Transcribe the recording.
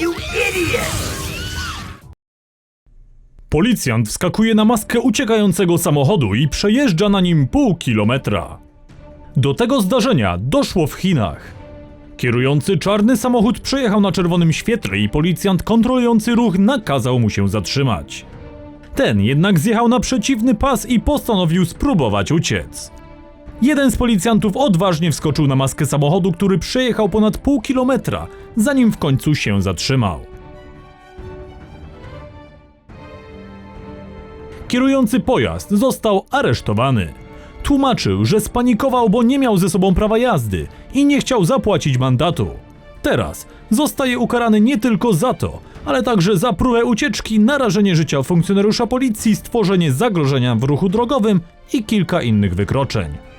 You idiot! Policjant wskakuje na maskę uciekającego samochodu i przejeżdża na nim pół kilometra. Do tego zdarzenia doszło w Chinach. Kierujący czarny samochód przejechał na czerwonym świetle i policjant kontrolujący ruch nakazał mu się zatrzymać. Ten jednak zjechał na przeciwny pas i postanowił spróbować uciec. Jeden z policjantów odważnie wskoczył na maskę samochodu, który przejechał ponad pół kilometra, zanim w końcu się zatrzymał. Kierujący pojazd został aresztowany. Tłumaczył, że spanikował, bo nie miał ze sobą prawa jazdy i nie chciał zapłacić mandatu. Teraz zostaje ukarany nie tylko za to, ale także za próbę ucieczki, narażenie życia funkcjonariusza policji, stworzenie zagrożenia w ruchu drogowym i kilka innych wykroczeń.